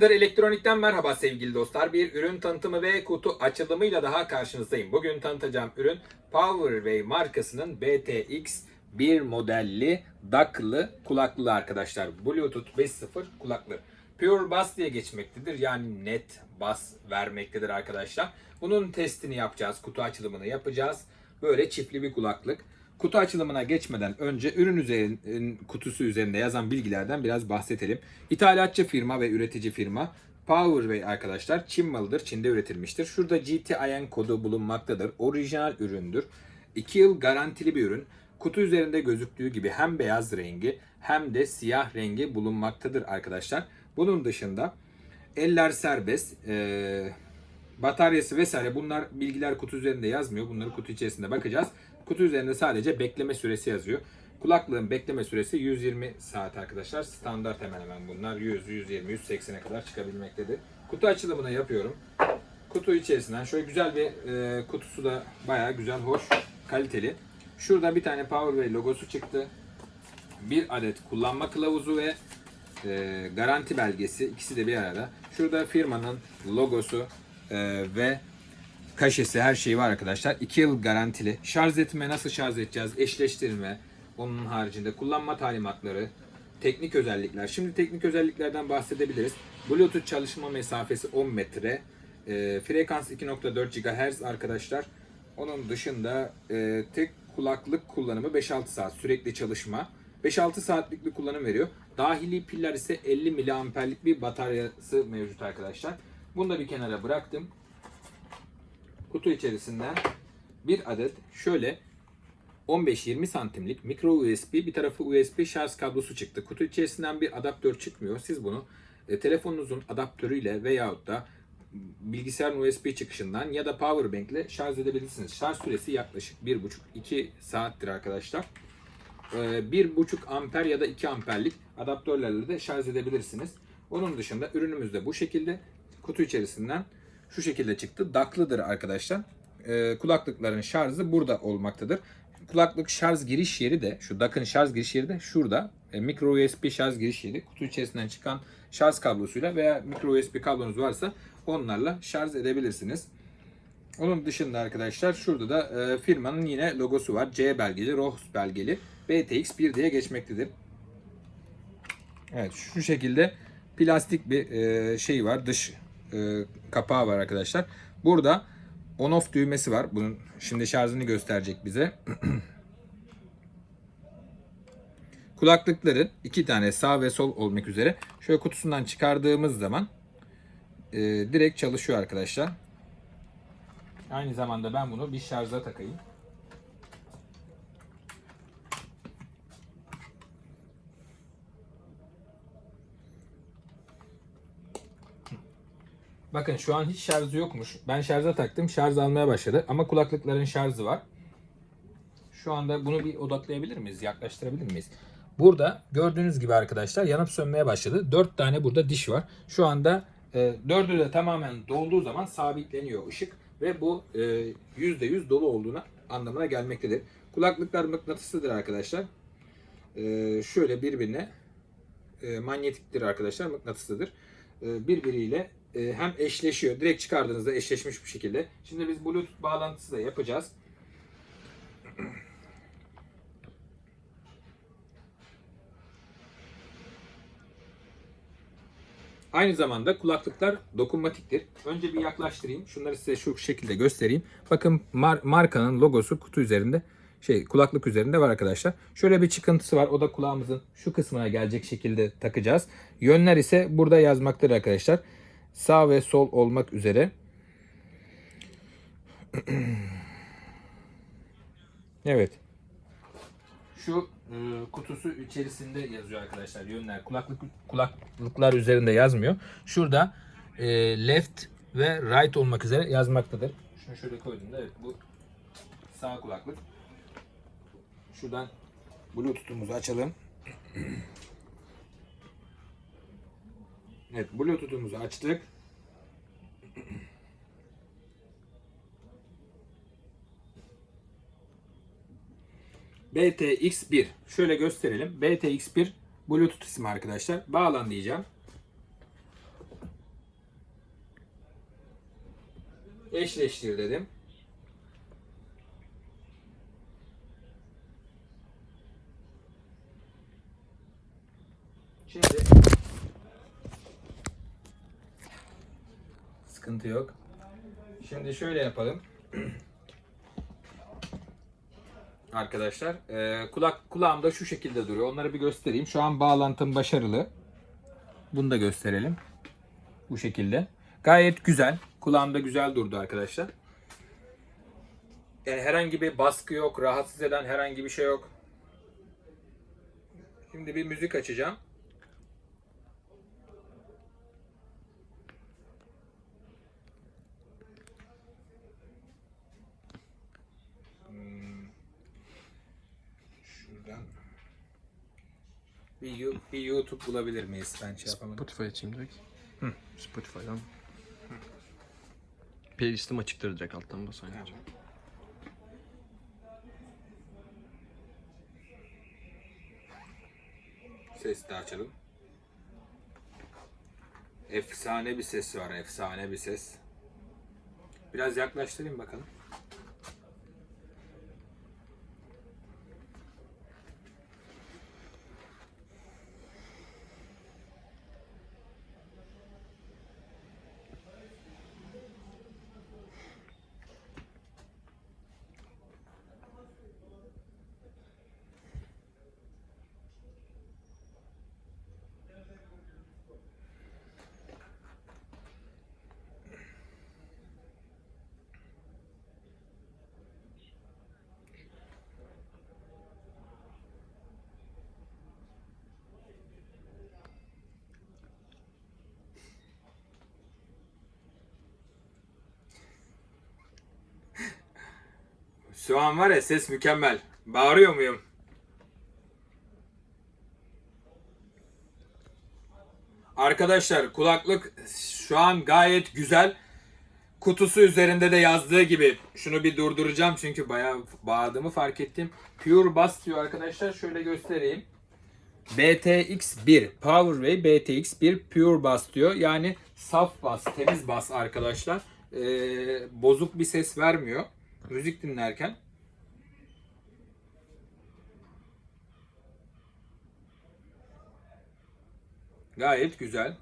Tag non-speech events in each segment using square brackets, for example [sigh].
Elektronik'ten merhaba sevgili dostlar. Bir ürün tanıtımı ve kutu açılımıyla daha karşınızdayım. Bugün tanıtacağım ürün Powerway markasının BTX 1 modelli daklı kulaklığı arkadaşlar. Bluetooth 5.0 kulaklığı. Pure Bass diye geçmektedir. Yani net bas vermektedir arkadaşlar. Bunun testini yapacağız. Kutu açılımını yapacağız. Böyle çiftli bir kulaklık. Kutu açılımına geçmeden önce ürün üzerin, kutusu üzerinde yazan bilgilerden biraz bahsedelim. İthalatçı firma ve üretici firma Powerway arkadaşlar Çin malıdır. Çin'de üretilmiştir. Şurada GTIN kodu bulunmaktadır. Orijinal üründür. 2 yıl garantili bir ürün. Kutu üzerinde gözüktüğü gibi hem beyaz rengi hem de siyah rengi bulunmaktadır arkadaşlar. Bunun dışında eller serbest. Ee, bataryası vesaire bunlar bilgiler kutu üzerinde yazmıyor. Bunları kutu içerisinde bakacağız. Kutu üzerinde sadece bekleme süresi yazıyor. Kulaklığın bekleme süresi 120 saat arkadaşlar. Standart hemen hemen bunlar 100, 120, 180'e kadar çıkabilmektedir. Kutu açılımını yapıyorum. Kutu içerisinden şöyle güzel bir e, kutusu da bayağı güzel, hoş, kaliteli. Şurada bir tane Powerway logosu çıktı. Bir adet kullanma kılavuzu ve e, garanti belgesi ikisi de bir arada. Şurada firmanın logosu e, ve kaşesi her şeyi var arkadaşlar. 2 yıl garantili. Şarj etme nasıl şarj edeceğiz? Eşleştirme. Onun haricinde kullanma talimatları, teknik özellikler. Şimdi teknik özelliklerden bahsedebiliriz. Bluetooth çalışma mesafesi 10 metre. E, frekans 2.4 GHz arkadaşlar. Onun dışında e, tek kulaklık kullanımı 5-6 saat sürekli çalışma. 5-6 saatlik bir kullanım veriyor. Dahili piller ise 50 miliamperlik bir bataryası mevcut arkadaşlar. Bunu da bir kenara bıraktım kutu içerisinden bir adet şöyle 15-20 santimlik mikro USB bir tarafı USB şarj kablosu çıktı. Kutu içerisinden bir adaptör çıkmıyor. Siz bunu e, telefonunuzun adaptörüyle veyahut da bilgisayarın USB çıkışından ya da powerbank ile şarj edebilirsiniz. Şarj süresi yaklaşık 1,5-2 saattir arkadaşlar. E, 1,5 amper ya da 2 amperlik adaptörlerle de şarj edebilirsiniz. Onun dışında ürünümüz de bu şekilde kutu içerisinden şu şekilde çıktı. Daklıdır arkadaşlar. Ee, kulaklıkların şarjı burada olmaktadır. Kulaklık şarj giriş yeri de şu DAC'ın şarj giriş yeri de şurada. E, micro USB şarj giriş yeri. Kutu içerisinden çıkan şarj kablosuyla veya micro USB kablonuz varsa onlarla şarj edebilirsiniz. Onun dışında arkadaşlar şurada da e, firmanın yine logosu var. C belgeli, ROHS belgeli. BTX1 diye geçmektedir. Evet şu şekilde plastik bir e, şey var. Dış e, kapağı var arkadaşlar. Burada on off düğmesi var. Bunun şimdi şarjını gösterecek bize. [clears throat] Kulaklıkların iki tane sağ ve sol olmak üzere şöyle kutusundan çıkardığımız zaman e, direkt çalışıyor arkadaşlar. Aynı zamanda ben bunu bir şarja takayım. Bakın şu an hiç şarjı yokmuş. Ben şarja taktım. Şarj almaya başladı. Ama kulaklıkların şarjı var. Şu anda bunu bir odaklayabilir miyiz? Yaklaştırabilir miyiz? Burada gördüğünüz gibi arkadaşlar yanıp sönmeye başladı. 4 tane burada diş var. Şu anda e, dördü de tamamen dolduğu zaman sabitleniyor ışık. Ve bu e, %100 dolu olduğuna anlamına gelmektedir. Kulaklıklar mıknatıslıdır arkadaşlar. E, şöyle birbirine e, manyetiktir arkadaşlar. Mıknatıslıdır. E, birbiriyle hem eşleşiyor. Direkt çıkardığınızda eşleşmiş bir şekilde. Şimdi biz Bluetooth bağlantısı da yapacağız. Aynı zamanda kulaklıklar dokunmatiktir. Önce bir yaklaştırayım. Şunları size şu şekilde göstereyim. Bakın mar- markanın logosu kutu üzerinde şey kulaklık üzerinde var arkadaşlar. Şöyle bir çıkıntısı var. O da kulağımızın şu kısmına gelecek şekilde takacağız. Yönler ise burada yazmaktadır arkadaşlar. Sağ ve sol olmak üzere. [clears throat] evet. Şu e, kutusu içerisinde yazıyor arkadaşlar yönler. Kulaklık kulaklıklar üzerinde yazmıyor. Şurada e, left ve right olmak üzere yazmaktadır. Şunu şöyle koyduğumda evet bu sağ kulaklık. Şuradan Bluetooth'umuzu açalım. [clears throat] Evet Bluetooth'umuzu açtık. BTX1 şöyle gösterelim. BTX1 Bluetooth ismi arkadaşlar. Bağlan diyeceğim. Eşleştir dedim. Şimdi sıkıntı yok. Şimdi şöyle yapalım. Arkadaşlar, e, kulak kulağımda şu şekilde duruyor. Onları bir göstereyim. Şu an bağlantım başarılı. Bunu da gösterelim. Bu şekilde. Gayet güzel. Kulağımda güzel durdu arkadaşlar. Yani herhangi bir baskı yok, rahatsız eden herhangi bir şey yok. Şimdi bir müzik açacağım. Hmm. Şuradan bir, bir YouTube bulabilir miyiz? Ben şey yapamadım. Spotify açayım direkt. Spotify'dan. Playlistim açıktır direkt alttan bas aynı. Tamam. Ses de açalım. Efsane bir ses var, efsane bir ses. Biraz yaklaştırayım bakalım. Şu an var ya ses mükemmel. Bağırıyor muyum? Arkadaşlar kulaklık şu an gayet güzel. Kutusu üzerinde de yazdığı gibi. Şunu bir durduracağım çünkü bayağı bağırdığımı fark ettim. Pure Bass diyor arkadaşlar. Şöyle göstereyim. BTX1 Powerway BTX1 Pure Bass diyor. Yani saf bas, temiz bas arkadaşlar. Ee, bozuk bir ses vermiyor. Müzik dinlerken. Gayet güzel.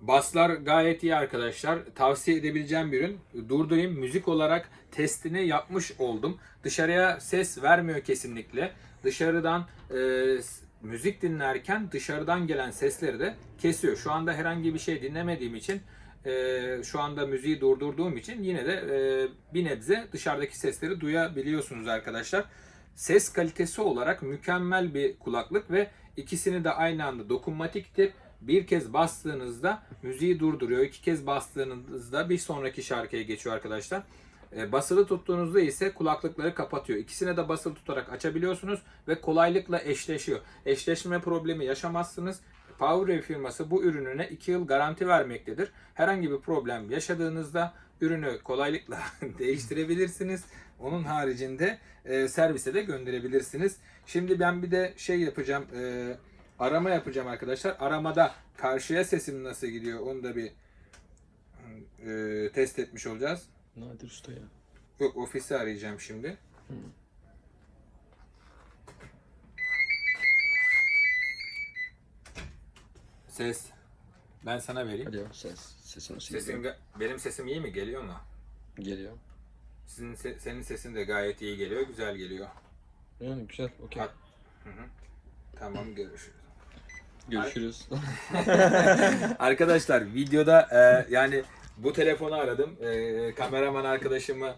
Baslar gayet iyi arkadaşlar. Tavsiye edebileceğim bir ürün. Durdurayım. Müzik olarak testini yapmış oldum. Dışarıya ses vermiyor kesinlikle. Dışarıdan e, müzik dinlerken dışarıdan gelen sesleri de kesiyor. Şu anda herhangi bir şey dinlemediğim için e, şu anda müziği durdurduğum için yine de e, bir nebze dışarıdaki sesleri duyabiliyorsunuz arkadaşlar. Ses kalitesi olarak mükemmel bir kulaklık ve ikisini de aynı anda dokunmatiktir. Bir kez bastığınızda müziği durduruyor. İki kez bastığınızda bir sonraki şarkıya geçiyor arkadaşlar. E, basılı tuttuğunuzda ise kulaklıkları kapatıyor. İkisine de basılı tutarak açabiliyorsunuz ve kolaylıkla eşleşiyor. Eşleşme problemi yaşamazsınız. Powerwave firması bu ürününe 2 yıl garanti vermektedir. Herhangi bir problem yaşadığınızda ürünü kolaylıkla [laughs] değiştirebilirsiniz. Onun haricinde e, servise de gönderebilirsiniz. Şimdi ben bir de şey yapacağım. e, arama yapacağım arkadaşlar. Aramada karşıya sesim nasıl gidiyor onu da bir e, test etmiş olacağız. Nadir Usta ya. Yok ofisi arayacağım şimdi. Ses. Ben sana vereyim. Hadi ya ses. Sesin nasıl Sesin geliyor? ga- benim sesim iyi mi? Geliyor mu? Geliyor. Sizin se- senin sesin de gayet iyi geliyor, güzel geliyor. Yani güzel. Okey. Hat- Tamam görüşürüz. Görüşürüz. [laughs] Arkadaşlar videoda e, yani bu telefonu aradım. E, kameraman arkadaşımla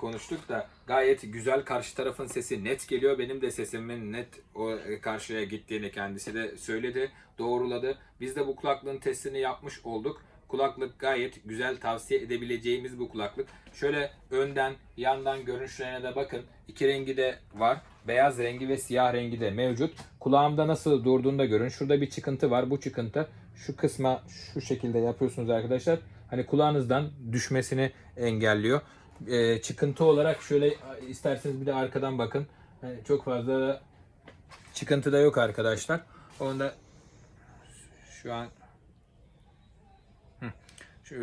konuştuk da gayet güzel. Karşı tarafın sesi net geliyor. Benim de sesimin net o e, karşıya gittiğini kendisi de söyledi. Doğruladı. Biz de bu kulaklığın testini yapmış olduk. Kulaklık gayet güzel tavsiye edebileceğimiz bu kulaklık. Şöyle önden yandan görünüşlerine de bakın. İki rengi de var. Beyaz rengi ve siyah rengi de mevcut. Kulağımda nasıl durduğunu da görün. Şurada bir çıkıntı var. Bu çıkıntı şu kısma şu şekilde yapıyorsunuz arkadaşlar. Hani kulağınızdan düşmesini engelliyor. Ee, çıkıntı olarak şöyle isterseniz bir de arkadan bakın. Hani çok fazla da çıkıntı da yok arkadaşlar. Onu da Şu an e,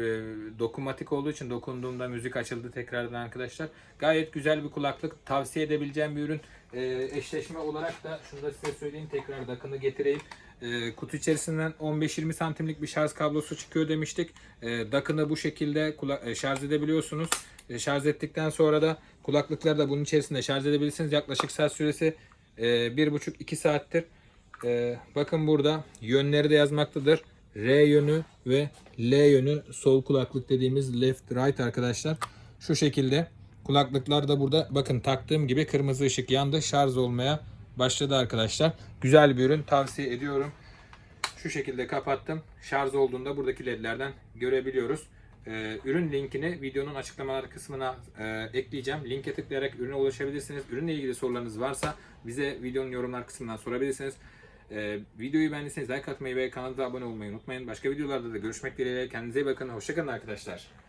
dokunmatik olduğu için dokunduğumda müzik açıldı tekrardan arkadaşlar. Gayet güzel bir kulaklık. Tavsiye edebileceğim bir ürün. E, eşleşme olarak da şunu da size söyleyeyim tekrar dakını getireyim. E, kutu içerisinden 15-20 santimlik bir şarj kablosu çıkıyor demiştik. E, dakını bu şekilde e, şarj edebiliyorsunuz. E, şarj ettikten sonra da kulaklıkları da bunun içerisinde şarj edebilirsiniz. Yaklaşık saat süresi e, 1,5-2 saattir. E, bakın burada yönleri de yazmaktadır. R yönü ve L yönü sol kulaklık dediğimiz left right arkadaşlar. Şu şekilde kulaklıklar da burada bakın taktığım gibi kırmızı ışık yandı. Şarj olmaya başladı arkadaşlar. Güzel bir ürün tavsiye ediyorum. Şu şekilde kapattım. Şarj olduğunda buradaki ledlerden görebiliyoruz. Ee, ürün linkini videonun açıklamalar kısmına e, ekleyeceğim. Linke tıklayarak ürüne ulaşabilirsiniz. Ürünle ilgili sorularınız varsa bize videonun yorumlar kısmından sorabilirsiniz. Ee, videoyu beğendiyseniz like atmayı ve kanalımıza abone olmayı unutmayın. Başka videolarda da görüşmek dileğiyle. Kendinize iyi bakın. Hoşçakalın arkadaşlar.